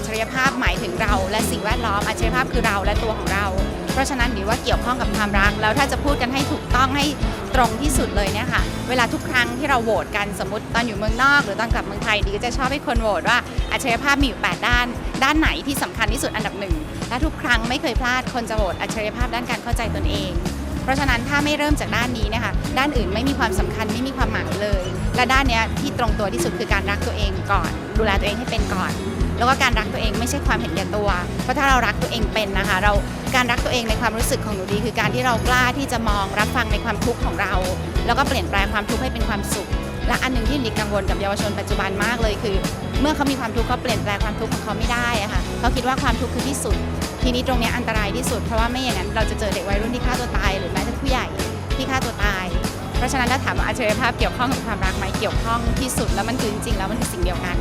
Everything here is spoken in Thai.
จฉริยภาพหมายถึงเราและสิ่งแวดล้อมอัจฉริยภาพคือเราและตัวของเรา เพราะฉะนั้นหรือว่าเกี่ยวข้องกับความรัก แล้วถ้าจะพูดกันให้ถูกต้องให้ตรงที่สุดเลยเนี่ยค่ะเวลาทุกครั้งที่เราโหวตกันสมมติตอนอยู่เมืองนอก หรือตอนกลับเมืองไทยดีก็จะชอบให้คนโหวตว่าอัจฉริยภาพมีอยู่8ด้าน ด้านไหนที่สำคัญที่สุดอันดับหนึ่งและทุกครั้งไม่เคยพลาดคนจะโหวตอัจฉริยภาพด้านการเข้าใจตนเองเพราะฉะนั้นถ้าไม่เริ่มจากด้านนี้นะคะด้านอื่นไม่มีความสำคัญไม่มีความหมายเลย และด้านเนี้ยที่ตรงตัวที่สุดคือการรักตัวเองก่อน ดูแลตัวเองให้เป็นก่อน แล้วก็การรักตัวเองไม่ใช่ความเห็นแก่ตัว เพราะถ้าเรารักตัวเองเป็นนะคะ เราการรักตัวเองในความรู้สึกของหนูดี คือการที่เรากล้าที่จะมองรับฟังในความทุกข์ของเรา แล้วก็เปลี่ยนแปลงความทุกข์ให้เป็นความสุข และอันหนึ่งที่ดิกังวลกับเยาวชนปัจจุบันมากเลยคือ เมื่อเขามีความทุกข์เขาเปลี่ยนแปลงความทุกข์ของเขาไม่ได้อะค่ะเขาคิดว่าความทุกข์คือที่สุด ทีนี้ตรงนี้อันตรายที่สุดเพราะว่าไม่อย่างนั้นเราจะเจอเด็กวัยรุ่นที่ฆ่าตัวตายหรือแม้แต่ผู้ใหญ่ที่ฆ่าตัวตายเพราะฉะนั้นถ้าถามว่าอัจฉริยภาพเกี่ยวข้องกับความรักไหมเกี่ยวข้องที่สุดแล้วมันคือจริงๆแล้วมันคือสิ่งเดียวกัน